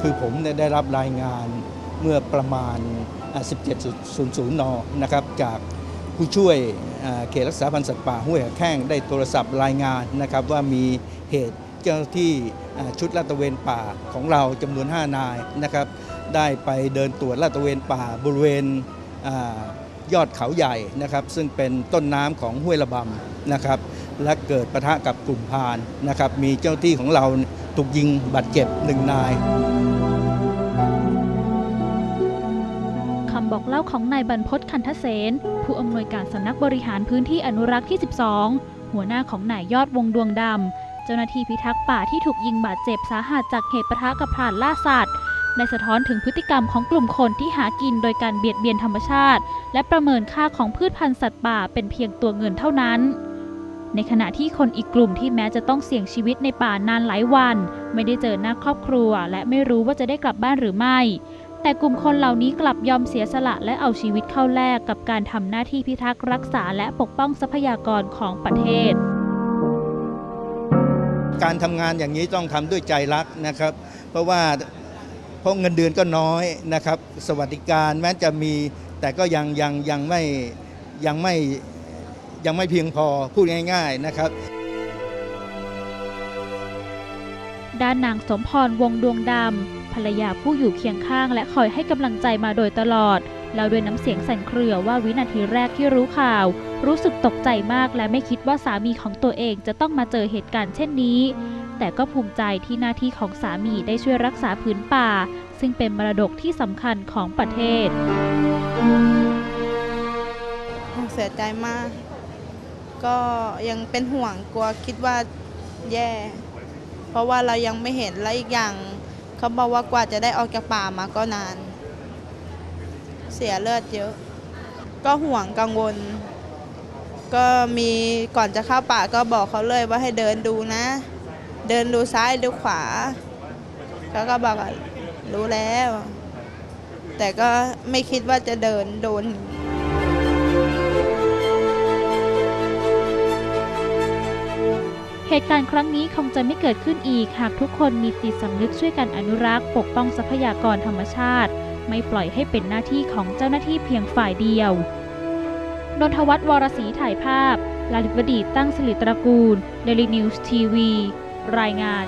คือผมได้รับรายงานเมื่อประมาณ 17.00 น นะครับ จากผู้ช่วยเขตรักษาพันธุ์สัตว์ป่าห้วยแข้งได้โทรศัพท์รายงานนะครับว่ามีเหตุเจ้าที่ชุดลาดตระเวนป่าของเราจำนวน 5 นายนะครับ ได้ไปเดินตรวจลาดตระเวนป่าบริเวณ ยอดเขาใหญ่นะครับ ซึ่งเป็นต้นน้ำของห้วยระบำนะครับ และเกิดปะทะกับกลุ่มพานนะครับ มีเจ้าที่ของเราถูกยิงบาดเจ็บหนึ่งนายคำบอกเล่าของนายบรรพตคันทเสนผู้อำนวยการสำนักบริหารพื้นที่อนุรักษ์ที่ 12 หัวหน้าของนายยอดวงดวงดำเจ้าหน้าที่พิทักษ์ป่าที่ถูกยิงบาดเจ็บสาหัสจากเหตุปะทะกับพรานล่าสัตว์ ได้สะท้อนถึงพฤติกรรมของกลุ่มคนที่หากินโดยการเบียดเบียนธรรมชาติ และประเมินค่าของพืชพันธุ์สัตว์ป่าเป็นเพียงตัวเงินเท่านั้น ในขณะที่คนอีกกลุ่มที่แม้จะต้องเสี่ยงชีวิตในป่านานหลายวัน ไม่ได้เจอหน้าครอบครัว และไม่รู้ว่าจะได้กลับบ้านหรือไม่ แต่กลุ่มคนเหล่านี้กลับยอมเสียสละและเอาชีวิตเข้าแลกกับการทำหน้าที่พิทักษ์รักษาและปกป้องทรัพยากรของประเทศการทำงานอย่างนี้ต้องทำด้วยใจรักนะครับ เพราะว่า เพราะเงินเดือนก็น้อยนะครับ สวัสดิการแม้จะมีแต่ก็ยังยังยังไม่ยังไม่ยังไม่เพียงพอพูดง่าย ๆนะครับด้านนางสมพรวงดวงดำภรรยาผู้อยู่เคียงข้างและคอยให้กำลังใจมาโดยตลอดเล่าด้วยน้ำเสียงสั่นเครือว่าวินาทีแรกที่รู้ข่าว รู้สึกตกใจมากและไม่คิดว่าสามีของตัวเองจะต้องมาเจอเหตุการณ์เช่นนี้ แต่ก็ภูมิใจที่หน้าที่ของสามีได้ช่วยรักษาพื้นป่า ซึ่งเป็นมรดกที่สำคัญของประเทศ เสียใจมาก ก็ยังเป็นห่วงกลัวคิดว่าแย่ เพราะว่าเรายังไม่เห็นและอีกอย่าง เขาบอกว่ากว่าจะได้ออกจากป่ามาก็นาน เสียเลือดเยอะ ก็ห่วงกังวลก็มีก่อนจะเข้าป่าก็บอกเขาเลยว่าให้เดินดูนะ เดินดูซ้ายดูขวาเขาก็บอกว่ารู้แล้ว แต่ก็ไม่คิดว่าจะเดินโดนเหตุการณ์ครั้งนี้คงจะไม่เกิดขึ้นอีก หากทุกคนมีจิตสำนึกช่วยกันอนุรักษ์ ปกป้องทรัพยากรธรรมชาติ ไม่ปล่อยให้เป็นหน้าที่ของเจ้าหน้าที่เพียงฝ่ายเดียวนนทวัฒน์วรศรีถ่ายภาพ ลาลิบดีตั้งสิริตระกูล เดลินิวส์ทีวี รายงาน